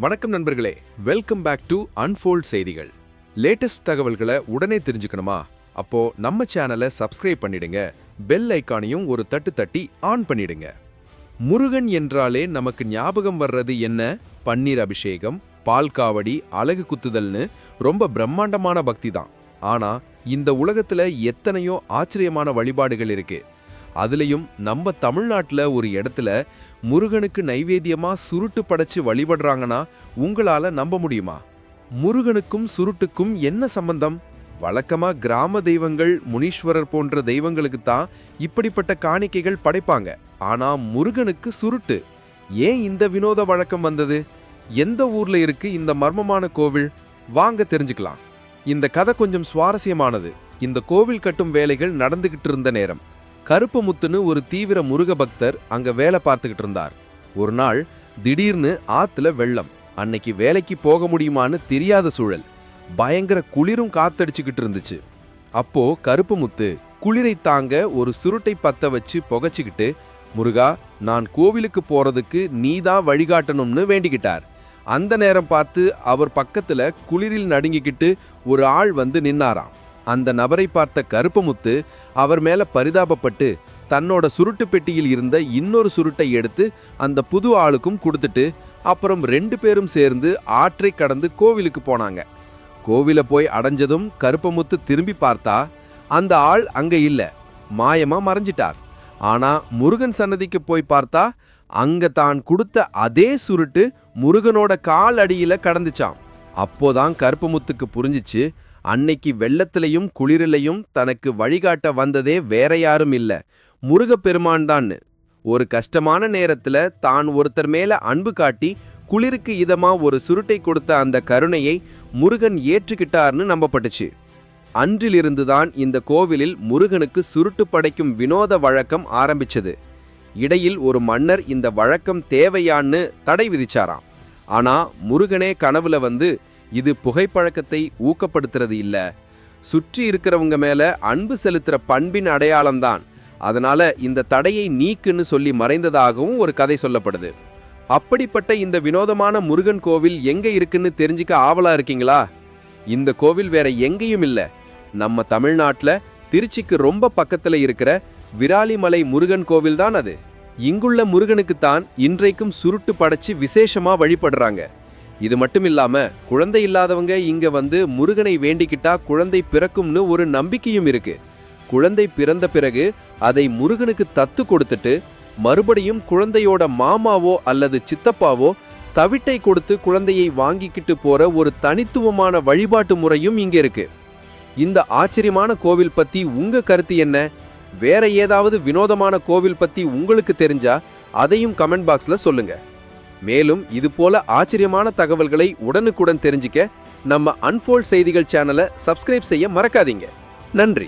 வணக்கம் நண்பர்களே. Welcome back to Unfold செய்திகள். லேட்டஸ்ட் தகவல்களை உடனே தெரிஞ்சுக்கணுமா? அப்போ நம்ம சேனலை சப்ஸ்கிரைப் பண்ணிடுங்க. பெல் ஐக்கானையும் ஒரு தட்டு தட்டி ஆன் பண்ணிடுங்க. முருகன் என்றாலே நமக்கு ஞாபகம் வர்றது என்ன? பன்னீர் அபிஷேகம் பால் காவடி அழகு குத்துதல்னு ரொம்ப பிரம்மாண்டமான பக்தி தான். ஆனா இந்த உலகத்துல எத்தனையோ ஆச்சரியமான வழிபாடுகள் இருக்கு. அதுலேயும் நம்ம தமிழ்நாட்டில் ஒரு இடத்துல முருகனுக்கு நைவேத்தியமாக சுருட்டு படைச்சு வழிபடுறாங்கன்னா உங்களால் நம்ப முடியுமா? முருகனுக்கும் சுருட்டுக்கும் என்ன சம்பந்தம்? வழக்கமாக கிராம தெய்வங்கள் முனீஸ்வரர் போன்ற தெய்வங்களுக்கு தான் இப்படிப்பட்ட காணிக்கைகள் படைப்பாங்க. ஆனால் முருகனுக்கு சுருட்டு. ஏன் இந்த வினோத வழக்கம் வந்தது? எந்த ஊர்ல இருக்கு இந்த மர்மமான கோவில்? வாங்க தெரிஞ்சுக்கலாம். இந்த கதை கொஞ்சம் சுவாரஸ்யமானது. இந்த கோவில் கட்டும் வேலைகள் நடந்துகிட்டு இருந்த நேரம். கருப்பு முத்துன்னு ஒரு தீவிர முருக பக்தர் அங்க வேலை பார்த்துக்கிட்டு இருந்தார். ஒரு நாள் திடீர்னு ஆத்துல வெள்ளம். அன்னைக்கு வேலைக்கு போக முடியுமான்னு தெரியாத சூழல். பயங்கர குளிரும் காத்தடிச்சுக்கிட்டு இருந்துச்சு. அப்போ கருப்பு முத்து குளிரை தாங்க ஒரு சுருட்டை பத்த வச்சு புகைச்சிக்கிட்டு முருகா நான் கோவிலுக்கு போறதுக்கு நீதான் வழிகாட்டணும்னு வேண்டிக்கிட்டார். அந்த நேரம் பார்த்து அவர் பக்கத்துல குளிரில் நடுங்கிக்கிட்டு ஒரு ஆள் வந்து நின்னாராம். அந்த நபரை பார்த்த கருப்பமுத்து அவர் மேல பரிதாபப்பட்டு தன்னோட சுருட்டு பெட்டியில் இருந்த இன்னொரு சுருட்டை எடுத்து அந்த புது ஆளுக்கும் கொடுத்துட்டு அப்புறம் ரெண்டு பேரும் சேர்ந்து ஆற்றை கடந்து கோவிலுக்கு போனாங்க. கோவில போய் அடைஞ்சதும் கருப்பமுத்து திரும்பி பார்த்தா அந்த ஆள் அங்க இல்ல மாயமா மறைஞ்சிட்டார். ஆனா முருகன் சன்னதிக்கு போய் பார்த்தா அங்க தான் கொடுத்த அதே சுருட்டு முருகனோட கால் அடியில கடந்துச்சான் அப்போதான் கருப்பமுத்துக்கு புரிஞ்சிச்சு அன்னைக்கு வெள்ளத்திலையும் குளிரிலையும் தனக்கு வழிகாட்ட வந்ததே வேற யாரும் இல்ல. முருகப்பெருமான் ஒரு கஷ்டமான நேரத்துல தான் ஒருத்தர் மேல அன்பு காட்டி குளிருக்கு இதமா ஒரு சுருட்டை கொடுத்த அந்த கருணையை முருகன் ஏற்றுக்கிட்டார்னு நம்பப்பட்டுச்சு. அன்றிலிருந்துதான் இந்த கோவிலில் முருகனுக்கு சுருட்டு படைக்கும் வினோத வழக்கம் ஆரம்பிச்சது. இடையில் ஒரு மன்னர் இந்த வழக்கம் தேவையான்னு தடை விதிச்சாராம். ஆனா முருகனே கனவுல வந்து இது புகைப்பழக்கத்தை ஊக்கப்படுத்துறது இல்லை. சுற்றி இருக்கிறவங்க மேல அன்பு செலுத்துற பண்பின் அடையாளம்தான். அதனால இந்த தடையை நீக்குன்னு சொல்லி மறைந்ததாகவும் ஒரு கதை சொல்லப்படுது. அப்படிப்பட்ட இந்த வினோதமான முருகன் கோவில் எங்க இருக்குன்னு தெரிஞ்சுக்க ஆவலா இருக்கீங்களா? இந்த கோவில் வேற எங்கேயும் இல்லை. நம்ம தமிழ்நாட்டில் திருச்சிக்கு ரொம்ப பக்கத்தில் இருக்கிற விராலிமலை முருகன் கோவில் தான் அது. இங்குள்ள முருகனுக்குத்தான் இன்றைக்கும் சுருட்டு படைச்சு விசேஷமா வழிபடுறாங்க. இது மட்டும் இல்லாம குழந்தை இல்லாதவங்க இங்க வந்து முருகனை வேண்டிக்கிட்டா குழந்தை பிறக்கும்னு ஒரு நம்பிக்கையும் இருக்கு. குழந்தை பிறந்த பிறகு அதை முருகனுக்கு தத்து கொடுத்துட்டு மறுபடியும் குழந்தையோட மாமாவோ அல்லது சித்தப்பாவோ தவிட்டை கொடுத்து குழந்தையை வாங்கிக்கிட்டு போற ஒரு தனித்துவமான வழிபாட்டு முறையும் இங்க இருக்கு. இந்த ஆச்சரியமான கோவில் பத்தி உங்க கருத்து என்ன? வேற ஏதாவது வினோதமான கோவில் பத்தி உங்களுக்கு தெரிஞ்சா அதையும் கமெண்ட் பாக்ஸ்ல சொல்லுங்க. மேலும் இதுபோல ஆச்சரியமான தகவல்களை உடனுக்குடன் தெரிஞ்சுக்க நம்ம அன்ஃபோல்ட் செய்திகள் சேனலை சப்ஸ்கிரைப் செய்ய மறக்காதீங்க. நன்றி.